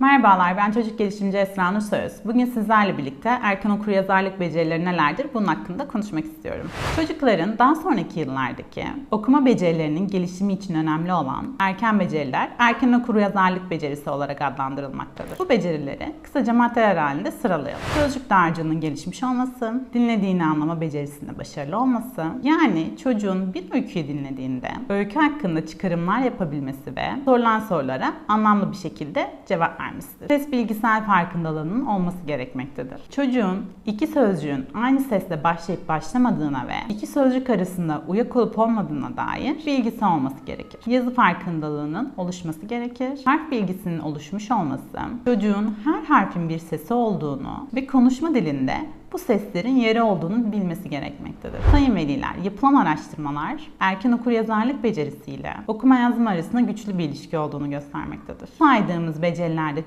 Merhabalar, ben çocuk gelişimci Esra Nur Söz. Bugün sizlerle birlikte erken okuryazarlık becerileri nelerdir bunun hakkında konuşmak istiyorum. Çocukların daha sonraki yıllardaki okuma becerilerinin gelişimi için önemli olan erken beceriler erken okuryazarlık becerisi olarak adlandırılmaktadır. Bu becerileri kısaca maddeler halinde sıralayalım. Sözcük dağarcığının gelişmiş olması, dinlediğini anlama becerisinde başarılı olması, yani çocuğun bir öyküyü dinlediğinde öykü hakkında çıkarımlar yapabilmesi ve sorulan sorulara anlamlı bir şekilde cevap vermesidir. Ses bilgisel farkındalığının olması gerekmektedir. Çocuğun iki sözcüğün aynı sesle başlayıp başlamadığına ve iki sözcük arasında uyak olup olmadığına dair bilgisi olması gerekir. Yazı farkındalığının oluşması gerekir. Harf bilgisinin oluşmuş olması, çocuğun her harfin bir sesi olduğunu ve konuşma dilinde bu seslerin yeri olduğunu bilmesi gerekmektedir. Sayın veliler, yapılan araştırmalar erken okuryazarlık becerisiyle okuma yazma arasında güçlü bir ilişki olduğunu göstermektedir. Saydığımız becerilerde